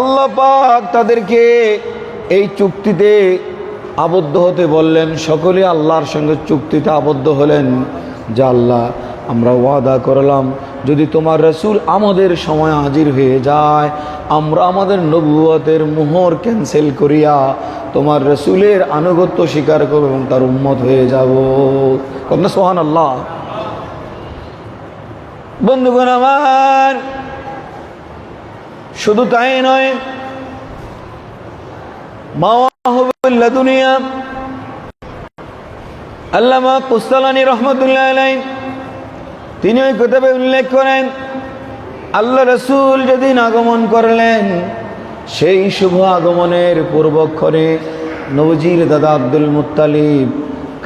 আল্লাহ পাক তাদেরকে এই চুক্তিতে আবদ্ধ হতে বললেন। সকলে আল্লাহর সঙ্গে চুক্তিতে আবদ্ধ হলেন, যে আল্লাহ আমরা ওয়াদা করলাম। যদি তোমার রসুল আমাদের সময় হাজির হয়ে যায়, আমরা আমাদের নবুয়তের মোহর ক্যান্সেল করিয়া তোমার রসুলের আনুগত্য স্বীকার করব এবং তার উন্মত হয়ে যাব। কন্যা সোহান আল্লাহ বন্ধুগণ আমার শুধু তাই নয় দুনিয়া আল্লামা কুস্তালানি রহমতুল্লাহ আলাই তিনি ওই কিতাবে উল্লেখ করেন, আল্লাহ রসুল যেদিন আগমন করলেন, সেই শুভ আগমনের পূর্বক্ষণে নবজির দাদা আব্দুল মুত্তালিব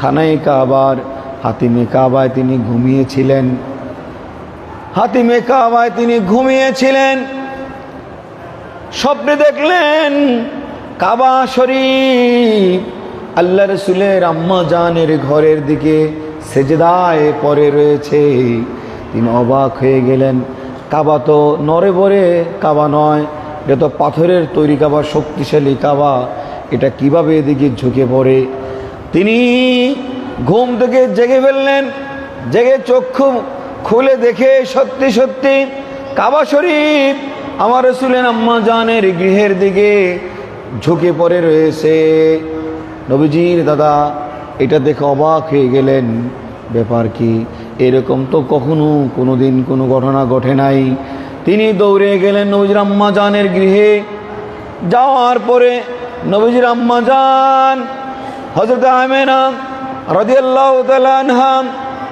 খানাই কাবার, হাতিমে কাবায় তিনি ঘুমিয়েছিলেন। হাতিমে কাবায় তিনি ঘুমিয়েছিলেন। স্বপ্নে দেখলেন কাবা শরীফ। আল্লাহ রসুলের আম্মা জানের ঘরের দিকে সেজদায় পরে রয়েছে। তিনি অবাক হয়ে গেলেন, কাবা তো নরে বরে কাবা নয়, এটা তো পাথরের তৈরি কাবা, শক্তিশালী কাবা, এটা কীভাবে এদিকে ঝুঁকে পড়ে? তিনি ঘুম থেকে জেগে ফেললেন, জেগে চক্ষু খুলে দেখে সত্যি সত্যি কাবা শরীফ আমার রসুলেন আম্মা জানের গৃহের দিকে ঝুঁকে পড়ে রয়েছে। নবীজির দাদা, এটা দেখে অবাক হয়ে গেলেন। ব্যাপার কি? এরকম তো কখনো কোনো দিন কোনো ঘটনা ঘটে নাই। তিনি দৌড়ে গেলেন নবীজির আম্মা জানের গৃহে। যাওয়ার পরে নবীজির আম্মা জান হজরত আমেনা রাদিয়াল্লাহ তালানহাম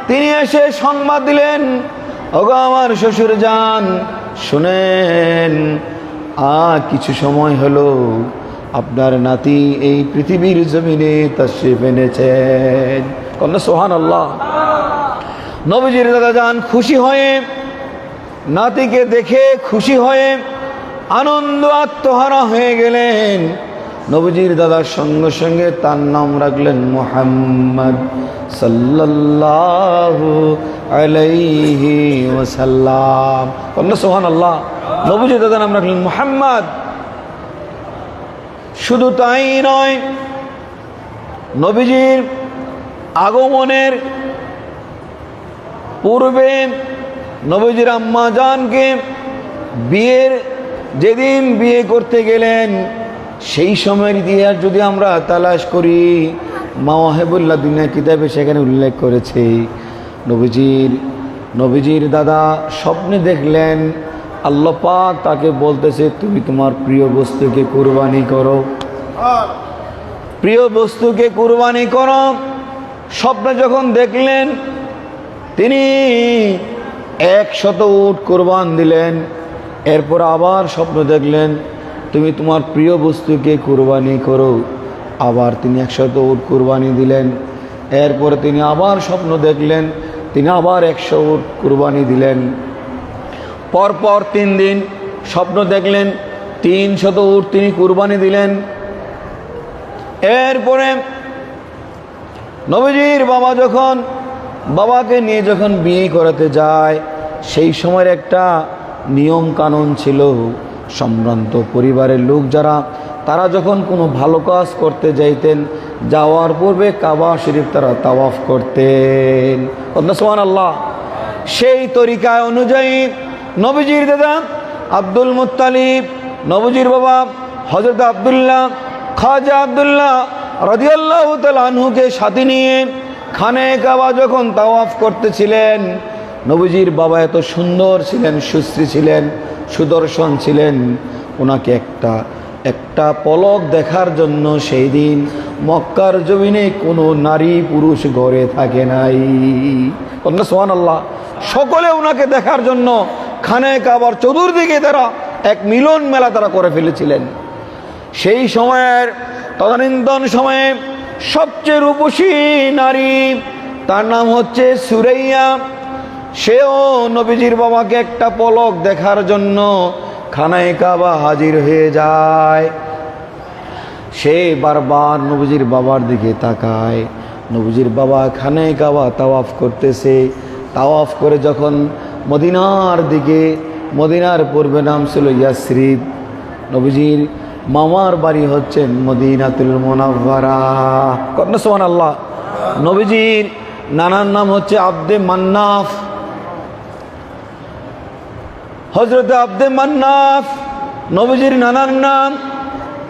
তিনি এসে সংবাদ দিলেন, ওগো আমার শ্বশুর যান শুনেন আ কিছু সময় হলো, আপনার নাতি এই পৃথিবীর জমিনে তশরিফ এনেছেন। কন্যা সোহান আল্লাহ নবজির দাদা যান, খুশি হয়ে, নাতিকে দেখে খুশি হয়ে আনন্দ আত্মহারা হয়ে গেলেন। নবীজির দাদার সঙ্গে সঙ্গে তার নাম রাখলেন মোহাম্মদ সাল্লাল্লাহু আলাইহি ওয়াসাল্লাম। কন্যা সোহান আল্লাহ নবীজির দাদার নাম রাখলেন মোহাম্মদ। শুধু তাই নয়, নবীজির আগমনের পূর্বে নবীজির আম্মা জানকে বিয়ের, যেদিন বিয়ে করতে গেলেন সেই সময়ের ইতিহাস যদি আমরা তালাশ করি মা মাওয়াহেবুল্লাহ দুনিয়া কিতাবে সেখানে উল্লেখ করেছে, নবীজির নবীজির দাদা স্বপ্নে দেখলেন, আল্লাহ পাক তাকে বলতেছে, তুমি তোমার প্রিয় বস্তুকে কুরবানি করো। প্রিয় বস্তুকে কুরবানি করো। স্বপ্নে যখন দেখলেন, তিনি একশত উট কোরবান দিলেন। এরপর আবার স্বপ্ন দেখলেন তুমি তোমার প্রিয় বস্তুকে কুরবানি করো। আবার তিনি একশত উট কুরবানি দিলেন। এরপরে তিনি আবার স্বপ্ন দেখলেন, তিনি আবার একশো উট কুরবানি দিলেন। পরপর তিন দিন স্বপ্ন দেখলেন তিন শত উট তিনি কুরবানি দিলেন। এরপরে নবীজির বাবা যখন, বাবাকে নিয়ে যখন বিয়ে করাতে যায়, সেই সময়ের একটা নিয়ম কানুন ছিল। সম্ভ্রান্ত পরিবারের লোক যারা, তারা যখন কোনো ভালো কাজ করতে যাইতেন, যাওয়ার পূর্বে কাবা শরীফ তারা তাওয়াফ করতেন। সোহান আল্লাহ সেই তরিকায় অনুযায়ী নবীজির দাদা আব্দুল মুত্তালিব, নবজির বাবা হজরত আবদুল্লাহ, খাজা আবদুল্লাহ রাজিয়াল্লাহ আনহুকে সাথে নিয়ে খানে কাবা যখন তাওয়াফ করতেছিলেন, নবীজির বাবা এত সুন্দর ছিলেন, সুশ্রী ছিলেন। সুদর্শন ছিলেন। ওনাকে একটা একটা পলক দেখার জন্য সেই দিন মক্কার জমিনে কোনো নারী পুরুষ ঘরে থাকে নাই। সোহান আল্লাহ সকলে ওনাকে দেখার জন্য খানে কাবার চতুর্দিকে তারা এক মিলন মেলা তারা করে ফেলেছিলেন। সেই সময়ের তদানীন্তন সময়ে সবচেয়ে রূপসী নারী, তার নাম হচ্ছে সুরাইয়া সেও নবীজির বাবাকে একটা পলক দেখার জন্য খানায় কাবা হাজির হয়ে যায়। সে বারবার নবীজির বাবার দিকে তাকায়। নবীজির বাবা খানায় কাবা তাওয়াফ করতেছে। তাওয়াফ করে যখন মদিনার দিকে, মদিনার পূর্বে নাম ছিল ইয়াসরিফ নবীজির মামার বাড়ি হচ্ছেন মদিনাতুল মোনাব্বারা কন্যা সোহান আল্লাহ নবীজির নানার নাম হচ্ছে আব্দে মান্নাফ। হজরত আব্দে মান্নাফ, নবীজির নানার নাম,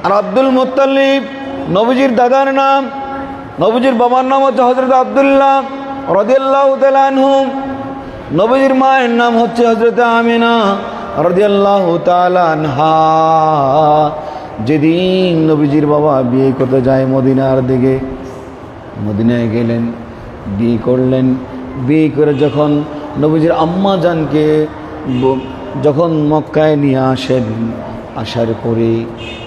আর আব্দুল মুত্তালিব, নবীজির দাদার নাম, নবীজির বাবার নাম হচ্ছে হজরত আবদুল্লাহ রদিয়াল্লাহ তালানহুম নবীজির মায়ের নাম হচ্ছে হজরত আমিনা রদিয়াল্লাহ তালানহা যেদিন নবীজির বাবা বিয়ে করতে যায় মদিনার দিকে, মদিনায় গেলেন, বিয়ে করলেন। বিয়ে করে যখন নবীজির আম্মা জানকে যখন মক্কায় নিয়ে আসেন আসার পরে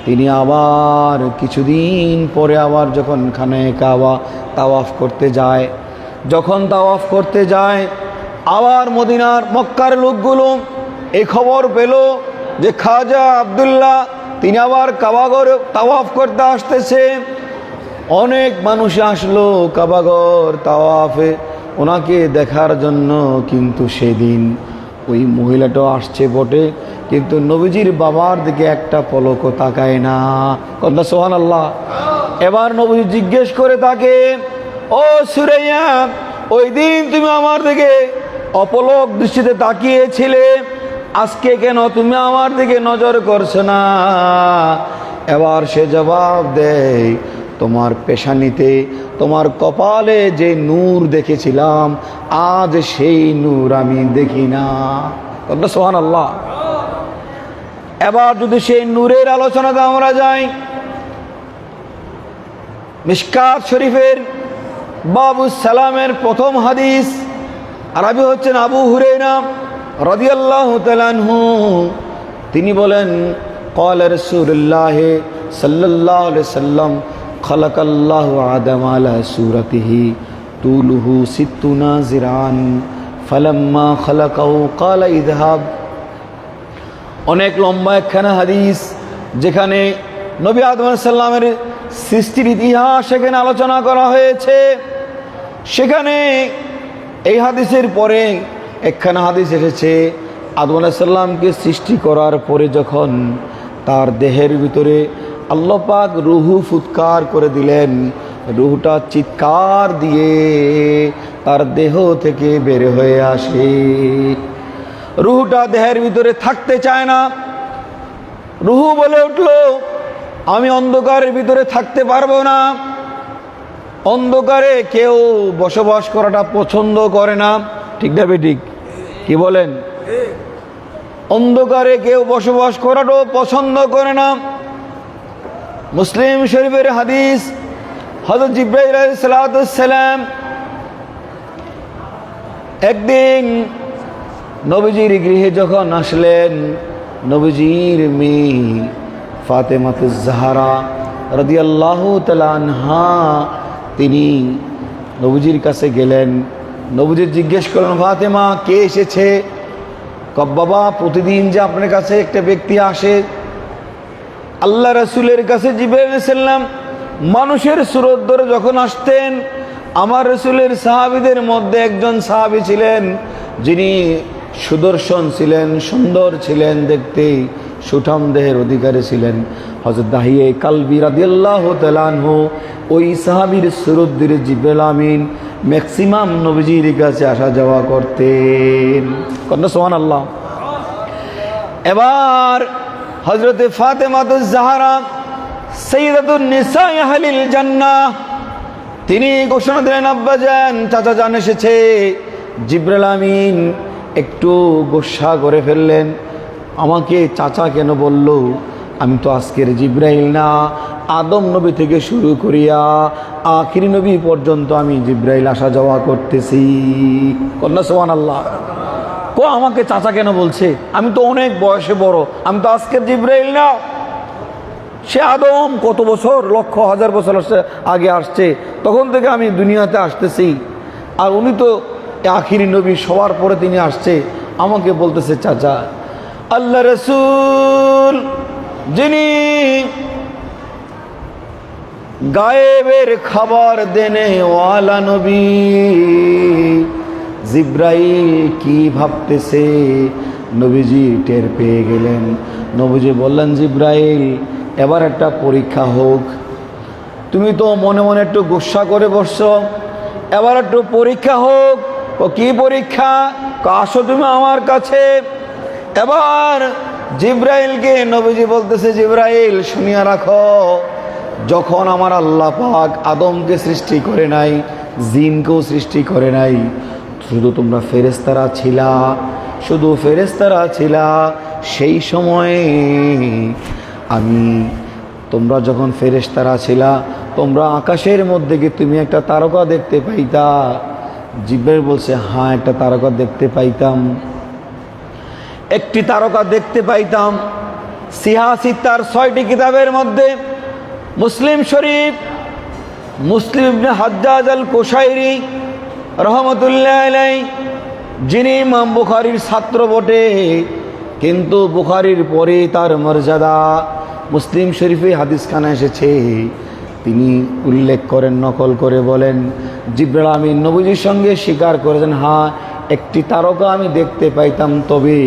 তিনি আবার কিছুদিন পরে আবার যখন খানে কাবা তাওয়াফ করতে যায়, যখন তাওয়াফ করতে যায়, আবার মদিনার মক্কার লোকগুলো এই খবর পেল যে খাজা আবদুল্লাহ তিনি আবার কাবাগর তাওয়াফ করতে আসতেছে। অনেক মানুষ আসলো কাবাগর তাওয়াফে, ওনাকে দেখার জন্য কিন্তু সেদিন ওই মহিলাটাও আসছে বটে, কিন্তু নবীজির বাবার দিকে একটা পলকও তাকায় না। কথা সোহান আল্লাহ এবার নবীজি জিজ্ঞেস করে তাকে, ও সুরাইয়া, ওই দিন তুমি আমার দিকে অপলক দৃষ্টিতে তাকিয়েছিলে, আজকে কেন তুমি আমার দিকে নজর করছ না? এবার সে জবাব দেয় তোমার পেশানিতে, তোমার কপালে যে নূর দেখেছিলাম, আজ সেই নূর আমি দেখি না। তোমরা সোহান আল্লাহ এবার যদি সেই নূরের আলোচনাতে আমরা যাই মিসকাত শরীফের বাবু সালামের প্রথম হাদিস আর আমি হচ্ছেন আবু হুরে নাম রদিয়াল্লাহ তালানহু তিনি বলেন কল রসুল্লাহ সাল্লাহ সাল্লাম خلق الله آدم على صورته طوله ستون زراعا فلما خلقه قال اذهب অনেক লম্বা একখানা হাদিস যেখানে নবী আদম সাল্লামের সৃষ্টির ইতিহাস সেখানে আলোচনা করা হয়েছে সেখানে এই হাদিসের পরে একখানা হাদিস এসেছে আদম সাল্লামকে সৃষ্টি করার পরে যখন তার দেহের ভিতরে আল্লাপাক রুহু ফুৎকার করে দিলেন। রুহুটা চিৎকার দিয়ে তার দেহ থেকে বের হয়ে আসে। রুহুটা দেহের ভিতরে থাকতে চায় না। রুহু বলে উঠল, আমি অন্ধকারের ভিতরে থাকতে পারব না। অন্ধকারে কেউ বসবাস করাটা পছন্দ করে না। ঠিক না ঠিক কি বলেন? অন্ধকারে কেউ বসবাস করাটাও পছন্দ করে না। মুসলিম শরীফের হাদিস হজরত জিব্রাইল সালাম একদিন নবীজির গৃহে যখন আসলেন, নবীজির মেয়ে ফাতেমাতুজ জাহারা রদিয়াল্লাহ তালানহা তিনি নবীজির কাছে গেলেন। নবীজি জিজ্ঞেস করলেন, ফাতেমা, কে এসেছে? বাবা, প্রতিদিন যে আপনার কাছে একটা ব্যক্তি আসে আল্লাহ রসুলের কাছে জিবাইসাল্লাম মানুষের সুরত ধরে যখন আসতেন, আমার রসুলের সাহাবিদের মধ্যে একজন সাহাবি ছিলেন যিনি সুদর্শন ছিলেন, সুন্দর ছিলেন দেখতে সুঠাম দেহের অধিকারী ছিলেন। হজরত দাহিয়ে কালবি রাদিয়াল্লাহ তালানহু ওই সাহাবির সুরত দিরে জিবেল আমিন ম্যাক্সিমাম নবীজির কাছে আসা যাওয়া করতেন। কন্যা সোহান আল্লাহ এবার হজরতে ফাতেমাতুজ জাহারা সৈয়দাতুন নিসা আহলিল জান্নাহ, তিনি ঘোষণা দিলেন, আব্বা যান চাচা জান এসেছে। জিব্রাল আমিন একটু গোসা করে ফেললেন। আমাকে চাচা কেন বলল? আমি তো আজকের জিব্রাইল না। আদম নবী থেকে শুরু করিয়া আখিরি নবী পর্যন্ত আমি জিব্রাইল আসা যাওয়া করতেছি। কন্যা সোহান আল্লাহ কো আমাকে চাচা কেন বলছে? আমি তো অনেক বয়সে বড়। আমি তো আজকের জিব্রাইল না। সে আদম কত বছর? লক্ষ হাজার বছর আগে আসছে। তখন থেকে আমি দুনিয়াতে আসতেছি। আর উনি তো আখিরি নবী, সবার পরে তিনি আসছে। আমাকে বলতেছে, চাচা, আল্লাহ রসুল যিনি গায়েবের খাবার দেনে ওয়ালা নবী জিব্রাইল কি ভাবতেছে? নবীজি টের পেয়ে গেলেন। নবীজি বললেন, জিব্রাইল, এবার একটা পরীক্ষা হোক। তুমি তো মনে মনে একটু গুসা করে বসছো। এবার একটু পরীক্ষা হোক। ও, কি পরীক্ষা? আসো তুমি আমার কাছে। এবার জিব্রাইলকে নবীজি বলতেছে, জিব্রাইল, শুনিয়া রাখো, যখন আমার আল্লাহ পাক আদমকে সৃষ্টি করে নাই, জিনকেও সৃষ্টি করে নাই শুধু তোমরা ফেরেস্তারা ছিলা, শুধু ফেরেস্তারা ছিলা সেই সময়ে। আমি, তোমরা যখন ফেরেশতারা ছিলা, তোমরা আকাশের মধ্যে কি তুমি একটা তারকা দেখতে পাইতা। জিব্রাইল বলছে হ্যাঁ একটা তারকা দেখতে পাইতাম। একটি তারকা দেখতে পাইতাম সিহাসি তার ছয়টি কিতাবের মধ্যে। মুসলিম শরীফ, মুসলিম হাজ্জাজ আল কোশাইরি রহমতুল্লাহ আলাই যিনি ইমাম বুখারির ছাত্র বটে, কিন্তু বুখারির পরে তার মর্যাদা মুসলিম শরীফে হাদিস খানা এসেছে। তিনি উল্লেখ করেন, নকল করে বলেন জিব্রাল আমি নবীজির সঙ্গে স্বীকার করেছেন হ্যাঁ একটি তারকা আমি দেখতে পাইতাম, তবে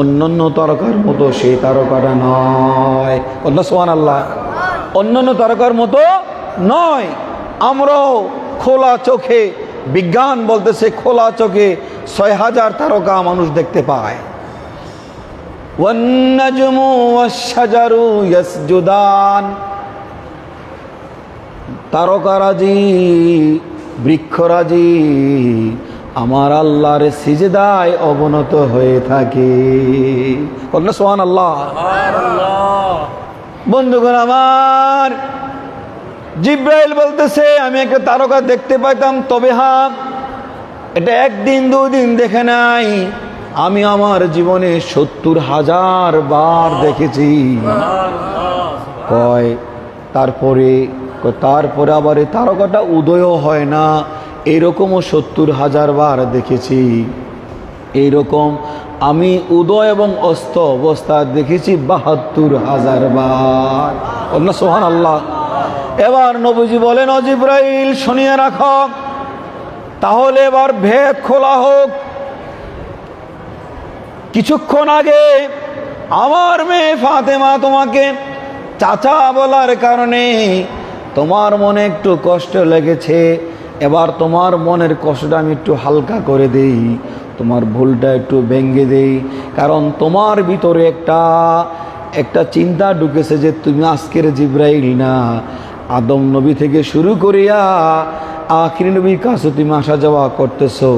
অন্যান্য তারকার মতো সেই তারকাটা নয়। অন্য সোহান আল্লাহ অন্যান্য তারকার মতো নয়। আমরাও খোলা চোখে বিজ্ঞান বলতেছে খোলা চোখে ছয় হাজার তারকা মানুষ দেখতে পায়। তারকারাজি বৃক্ষরাজি আমার আল্লাহর সিজদায় অবনত হয়ে থাকে। সোহান আল্লাহ বন্ধুগণ আমার জিব্রাইল বলতেছে, আমি একটা তারকা দেখতে পাইতাম, তবে হ্যাঁ এটা একদিন, দুদিন দেখে নাই। আমি আমার জীবনে সত্তর হাজার বার দেখেছি। কয়, তারপরে তারপরে আবার এই তারকাটা উদয়ও হয় না। এরকমও সত্তর হাজার বার দেখেছি। এইরকম আমি উদয় এবং অস্ত অবস্থা দেখেছি বাহাত্তর হাজার বার। অন্য সোহান আল্লাহ এবার নবুজি বলেন অজিব্রাইল শুনিয়ে রাখো। তাহলে এবার ভেদ খোলা হোক। কিছুক্ষণ আগে আমার মেয়ে ফাতেমা তোমাকে চাচা বলার কারণে তোমার মনে একটু কষ্ট লেগেছে। এবার তোমার মনের কষ্টটা আমি একটু হালকা করে দেই। তোমার ভুলটা একটু ভেঙ্গে দেই। কারণ তোমার ভিতরে একটা একটা চিন্তা ঢুকেছে যে তুমি আজকের জিব্রাইল না। আদম নবী থেকে শুরু করিয়া আখির নবীর কাছে তুমি আসা যাওয়া করতেছো।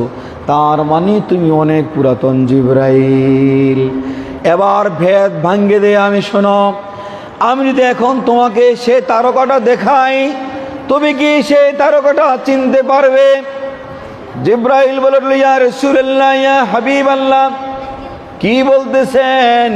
তার মানে তুমি অনেক পুরাতন জিব্রাইল। এবার ভেদ ভাঙ্গে দে আমি শোনো, আমি যদি এখন তোমাকে সে তারকাটা দেখাই তুমি কি সে তারকাটা চিনতে পারবে? জিব্রাইল বলে, ইয়া হাবিব আল্লাহ কি বলতেছেন?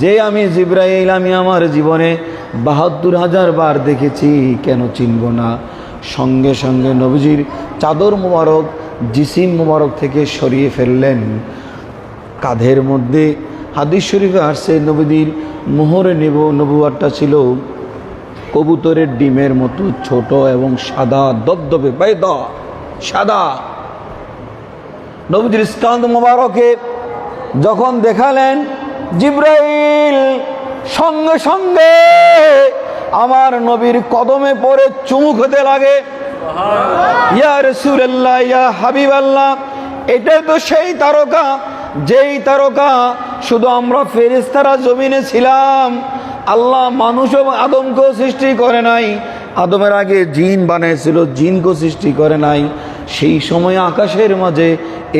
যে আমি জিব্রাইল, আমি আমার জীবনে বাহাত্তর হাজার বার দেখেছি, কেন চিনব না। সঙ্গে সঙ্গে নবীজির চাদর মোবারক, জিসিম মোবারক থেকে সরিয়ে ফেললেন। কাঁধের মধ্যে হাদিস শরীফে আসছে নবীদের মোহরে নেব নবুয়ারটা ছিল কবুতরের ডিমের মতো ছোট এবং সাদা, দবদবে, বেদা, সাদা। নবীজির স্কান্ত মোবারকে যখন দেখালেন, জিব্রাইল সঙ্গে সঙ্গে আমার নবীর কদমে পরে চুমুক হতে লাগে। ইয়া রসুল্লাহ ইয়া হাবিব আল্লাহ এটাই তো সেই তারকা যেই তারকা শুধু আমরা ফেরেস্তারা জমিনে ছিলাম। আল্লাহ মানুষ আদমকেও সৃষ্টি করে নাই। আদমের আগে জিন বানিয়েছিল জিনকেও সৃষ্টি করে নাই। সেই সময় আকাশের মাঝে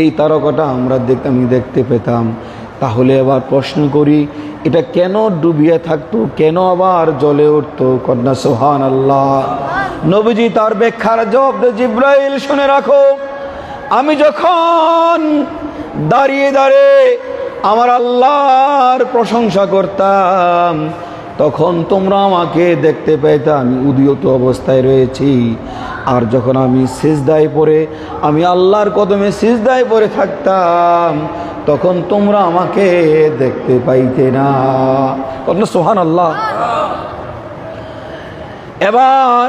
এই তারকাটা আমরা দেখতে আমি দেখতে পেতাম। তাহলে আবার প্রশ্ন করি এটা কেন ডুবিয়ে থাকতো? কেন আবার জলে উঠতো? কন্যা সোহান আল্লাহ নবীজি তার ব্যাখ্যার জবাব দে জিব্রাইল, শুনে রাখো, আমি যখন দাঁড়িয়ে দাঁড়িয়ে আমার আল্লাহর প্রশংসা করতাম, তখন তোমরা আমাকে দেখতে পেতে আমি উদিয়ত অবস্থায় রয়েছি। আর যখন আমি সিজদায় পড়ে, আমি আল্লাহর কদমে সিজদায় পড়ে থাকতাম, তখন তোমরা আমাকে দেখতে পাইতে না। কত সোহান আল্লাহ এবার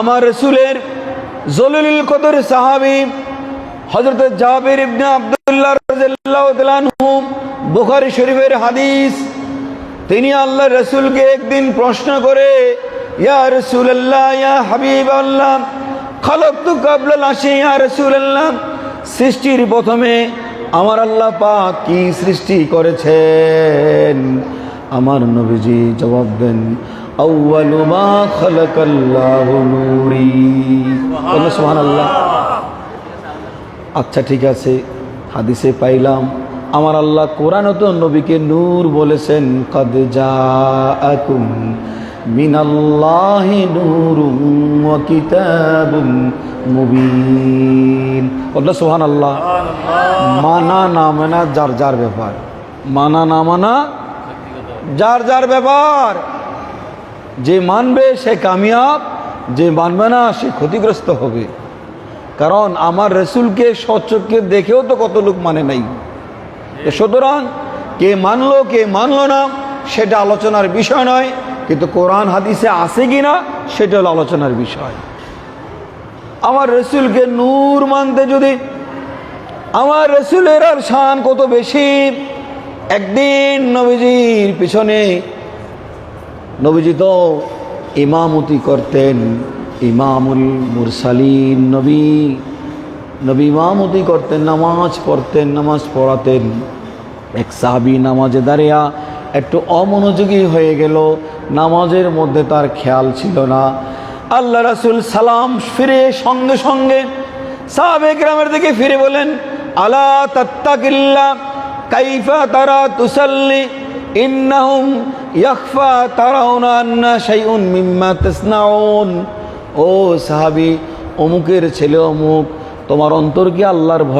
আমার রসুলের জলিল কদর সাহাবি হজরত জাবির ইবনে আব্দুল্লাহ আনহু, বুখারী শরীফের হাদিস, তিনি আল্লাহ রসুলকে একদিন প্রশ্ন করে সৃষ্টির প্রথমে আমার আল্লাহ পাক কি সৃষ্টি করেছেন? আমার নবীজি জবাব দেন আচ্ছা ঠিক আছে, হাদিসে পাইলাম। আমার আল্লাহ কোরআন তো নবীকে নূর বলেছেন, কদ জাআকুম মিনাল্লাহি নূরুম ওয়া কিতাবুম মুবিন। বলল সুবহানাল্লাহ। মানা না মানা যার যার ব্যাপার মানা না মানা যার যার ব্যাপার যে মানবে সে কামিয়াব যে মানবে না সে ক্ষতিগ্রস্ত হবে। কারণ আমার রসুলকে সচক্ষে দেখেও তো কত লোক মানে নাই। সুতরাং কে মানলো কে মানলো না সেটা আলোচনার বিষয় নয়। কিন্তু কোরআন হাদিসে আছে কি না সেটা হলো আলোচনার বিষয়। আমার রসুলকে নূর মানতে যদি আমার রসুলের আর শান কত বেশি, একদিন নবীজির পিছনে নবীজি তো ইমামতি করতেন, ইমামুল মুরসালিন নবী নবী ইমামতি করতেন, নামাজ পড়তেন, নামাজ পড়াতেন। এক সাহাবি নামাজে দাঁড়িয়া একটু অমনোযোগী হয়ে গেল নামাজের মধ্যে তার খেয়াল ছিল না। আল্লাহ রাসুল সালাম ফিরে সঙ্গে সঙ্গে সাহাবে গ্রামের দিকে ফিরে বলেন আলা তাত্তাকিল্লা, কাইফা তারা তুসাল্লি, ইন্নাহুম ইয়াখফা তারাউনা আন্না শাইউন মিম্মা তাসনাউন। ও সাহাবী, অমুকের ছেলে অমুক, তোমার অন্তর কি আল্লাহর ভয়?